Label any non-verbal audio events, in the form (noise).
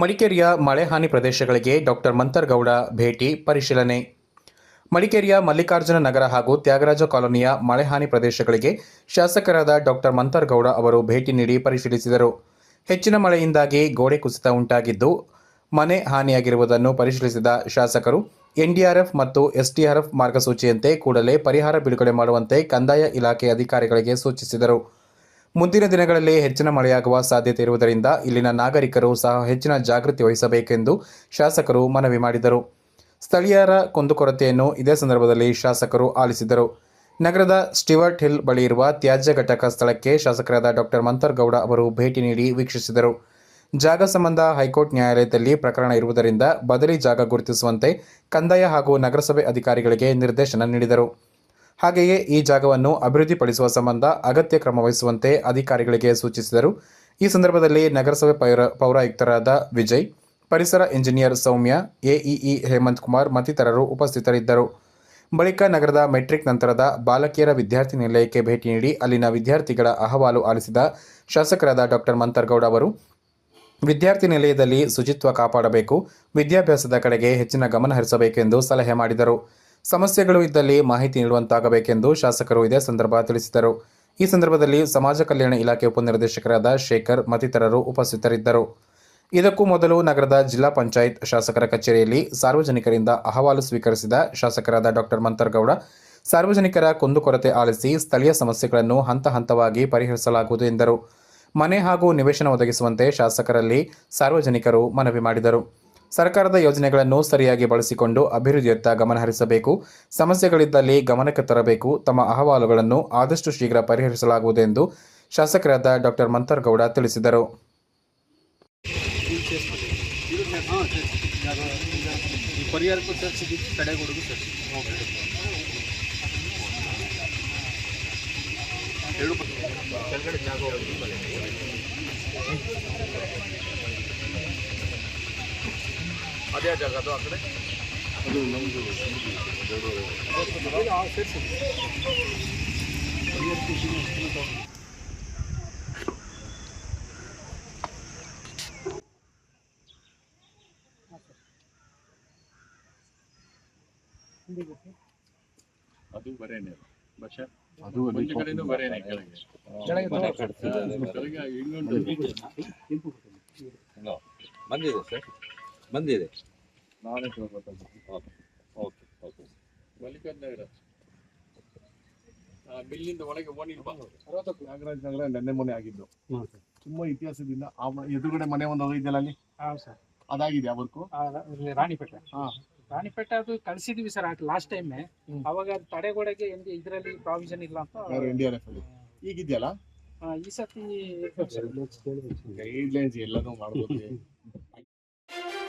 ಮಡಿಕೇರಿಯ ಮಳೆ ಹಾನಿ ಪ್ರದೇಶಗಳಿಗೆ ಡಾಕ್ಟರ್ ಮಂತರ್ಗೌಡ ಭೇಟಿ ಪರಿಶೀಲನೆ. ಮಡಿಕೇರಿಯ ಮಲ್ಲಿಕಾರ್ಜುನ ನಗರ ಹಾಗೂ ತ್ಯಾಗರಾಜ ಕಾಲೋನಿಯ ಮಳೆ ಹಾನಿ ಪ್ರದೇಶಗಳಿಗೆ ಶಾಸಕರಾದ ಡಾಕ್ಟರ್ ಮಂತರ್ಗೌಡ ಅವರು ಭೇಟಿ ನೀಡಿ ಪರಿಶೀಲಿಸಿದರು. ಹೆಚ್ಚಿನ ಮಳೆಯಿಂದಾಗಿ ಗೋಡೆ ಕುಸಿತ ಉಂಟಾಗಿದ್ದು, ಮನೆ ಹಾನಿಯಾಗಿರುವುದನ್ನು ಪರಿಶೀಲಿಸಿದ ಶಾಸಕರು, ಎನ್ಡಿಆರ್ಎಫ್ ಮತ್ತು ಎಸ್ಡಿಆರ್ಎಫ್ ಮಾರ್ಗಸೂಚಿಯಂತೆ ಕೂಡಲೇ ಪರಿಹಾರ ಬಿಡುಗಡೆ ಮಾಡುವಂತೆ ಕಂದಾಯ ಇಲಾಖೆ ಅಧಿಕಾರಿಗಳಿಗೆ ಸೂಚಿಸಿದರು. ಮುಂದಿನ ದಿನಗಳಲ್ಲಿ ಹೆಚ್ಚಿನ ಮಳೆಯಾಗುವ ಸಾಧ್ಯತೆ ಇರುವುದರಿಂದ ಇಲ್ಲಿನ ನಾಗರಿಕರು ಸಹ ಹೆಚ್ಚಿನ ಜಾಗೃತಿ ವಹಿಸಬೇಕೆಂದು ಶಾಸಕರು ಮನವಿ ಮಾಡಿದರು. ಸ್ಥಳೀಯರ ಕುಂದುಕೊರತೆಯನ್ನು ಇದೇ ಸಂದರ್ಭದಲ್ಲಿ ಶಾಸಕರು ಆಲಿಸಿದರು. ನಗರದ ಸ್ಟಿವರ್ಟ್ ಹಿಲ್ ಬಳಿ ಇರುವ ತ್ಯಾಜ್ಯ ಘಟಕ ಸ್ಥಳಕ್ಕೆ ಶಾಸಕರಾದ ಡಾಕ್ಟರ್ ಮಂತರ್ಗೌಡ ಅವರು ಭೇಟಿ ನೀಡಿ ವೀಕ್ಷಿಸಿದರು. ಜಾಗ ಸಂಬಂಧ ಹೈಕೋರ್ಟ್ ನ್ಯಾಯಾಲಯದಲ್ಲಿ ಪ್ರಕರಣ ಇರುವುದರಿಂದ ಬದಲಿ ಜಾಗ ಗುರುತಿಸುವಂತೆ ಕಂದಾಯ ಹಾಗೂ ನಗರಸಭೆ ಅಧಿಕಾರಿಗಳಿಗೆ ನಿರ್ದೇಶನ ನೀಡಿದರು. ಹಾಗೆಯೇ ಈ ಜಾಗವನ್ನು ಅಭಿವೃದ್ಧಿಪಡಿಸುವ ಸಂಬಂಧ ಅಗತ್ಯ ಕ್ರಮ ವಹಿಸುವಂತೆ ಅಧಿಕಾರಿಗಳಿಗೆ ಸೂಚಿಸಿದರು. ಈ ಸಂದರ್ಭದಲ್ಲಿ ನಗರಸಭೆ ಪೌರ, ಪೌರಾಯುಕ್ತರಾದ ವಿಜಯ್, ಪರಿಸರ ಇಂಜಿನಿಯರ್ ಸೌಮ್ಯ, ಎಇಇ ಹೇಮಂತ್ ಕುಮಾರ್ ಮತ್ತಿತರರು ಉಪಸ್ಥಿತರಿದ್ದರು. ಬಳಿಕ ನಗರದ ಮೆಟ್ರಿಕ್ ನಂತರದ ಬಾಲಕಿಯರ ವಿದ್ಯಾರ್ಥಿ ನಿಲಯಕ್ಕೆ ಭೇಟಿ ನೀಡಿ ಅಲ್ಲಿನ ವಿದ್ಯಾರ್ಥಿಗಳ ಅಹವಾಲು ಆಲಿಸಿದ ಶಾಸಕರಾದ ಡಾಕ್ಟರ್ ಮಂತರ್ಗೌಡ ಅವರು, ವಿದ್ಯಾರ್ಥಿ ನಿಲಯದಲ್ಲಿ ಶುಚಿತ್ವ ಕಾಪಾಡಬೇಕು, ವಿದ್ಯಾಭ್ಯಾಸದ ಕಡೆಗೆ ಹೆಚ್ಚಿನ ಗಮನ ಹರಿಸಬೇಕೆಂದು ಸಲಹೆ ಮಾಡಿದರು. ಸಮಸ್ಯೆಗಳು ಇದ್ದಲ್ಲಿ ಮಾಹಿತಿ ನೀಡುವಂತಾಗಬೇಕೆಂದು ಶಾಸಕರು ಇದೇ ಸಂದರ್ಭ ತಿಳಿಸಿದರು. ಈ ಸಂದರ್ಭದಲ್ಲಿ ಸಮಾಜ ಕಲ್ಯಾಣ ಇಲಾಖೆ ಉಪನಿರ್ದೇಶಕರಾದ ಶೇಖರ್ ಮತ್ತಿತರರು ಉಪಸ್ಥಿತರಿದ್ದರು. ಇದಕ್ಕೂ ಮೊದಲು ನಗರದ ಜಿಲ್ಲಾ ಪಂಚಾಯತ್ ಶಾಸಕರ ಕಚೇರಿಯಲ್ಲಿ ಸಾರ್ವಜನಿಕರಿಂದ ಅಹವಾಲು ಸ್ವೀಕರಿಸಿದ ಶಾಸಕರಾದ ಡಾಕ್ಟರ್ ಮಂತರ್ಗೌಡ, ಸಾರ್ವಜನಿಕರ ಕುಂದುಕೊರತೆ ಆಲಿಸಿ ಸ್ಥಳೀಯ ಸಮಸ್ಯೆಗಳನ್ನು ಹಂತ ಹಂತವಾಗಿ ಪರಿಹರಿಸಲಾಗುವುದು ಎಂದರು. ಮನೆ ಹಾಗೂ ನಿವೇಶನ ಒದಗಿಸುವಂತೆ ಶಾಸಕರಲ್ಲಿ ಸಾರ್ವಜನಿಕರು ಮನವಿ ಮಾಡಿದರು. ಸರ್ಕಾರದ ಯೋಜನೆಗಳನ್ನು ಸರಿಯಾಗಿ ಬಳಸಿಕೊಂಡು ಅಭಿವೃದ್ಧಿಯತ್ತ ಗಮನಹರಿಸಬೇಕು ಸಮಸ್ಯೆಗಳಿದ್ದಲ್ಲಿ ಗಮನಕ್ಕೆ ತರಬೇಕು. ತಮ್ಮ ಅಹವಾಲುಗಳನ್ನು ಆದಷ್ಟು ಶೀಘ್ರ ಪರಿಹರಿಸಲಾಗುವುದು ಎಂದು ಶಾಸಕರಾದ ಡಾಕ್ಟರ್ ಮಂತರ್ಗೌಡ ತಿಳಿಸಿದರು. ಅದೇ ಜಾಗ ಅದು ಆ ಕಡೆ? ಅದು ನಮ್ಮದು ಅದು ಬರೇನೆ ಬಶ ಅದು ಒಂದು ಕಡೆನೂ ಬರೇನೆ ಕೆಳಗೆ. ಕೆಳಗೆ ಇನ್ನೊಂದು ಬಂದಿದೆ ಸರ್. ಬಂದಿದೆ. ನಾನೇ ಕೇಳ್ಬೇಕಾಗ್ತದೆ. Okay okay. ಆ, ಮಿಲ್ಲಿಂದ ಒಳಗೆ ಓನಿಲ್ವಾ ನಾಗರಾಜ್ ನಗರ ನೆನ್ನೆ ಮೊನ್ನೆ ಆಗಿದ್ದು. ತುಂಬಾ ಇತಿಹಾಸದಿಂದ ಆ ಮ- ಎದುರುಗಡೆ ಮನೆ ಒಂದು ಇದೆಯಲ್ಲ ಅಲ್ಲಿ? ಹೌದು ಸರ್. ಅದಾಗಿದೆ ಅವರ್ಕು ರಾಣಿಪೇಟೆ. ಹಾ. ರಾಣಿಪೇಟೆ ಅದು ಕಳಿಸಿದ್ವಿ ಸರ್ ಲಾಸ್ಟ್ ಟೈಮ್ ಹ್ಮ್. ಅವಾಗ ಅದು ತಡೆಗೋಡೆಗೆ ಎಂದು ಇದರಲ್ಲಿ ಪ್ರಾವಿಷನ್ ಇಲ್ಲ ಅಂತ ಎನ್ ಡಿ ಆರ್ ಎಫ್ ಅಲ್ಲಿ ಈಗಿದೆಯಲ್ಲ? ಆ, ಈ ಸತಿ ಗೈಡ್ ಲೈನ್ಸ್ ಎಲ್ಲನೂ ಮಾಡ್ಬೋದು. (laughs)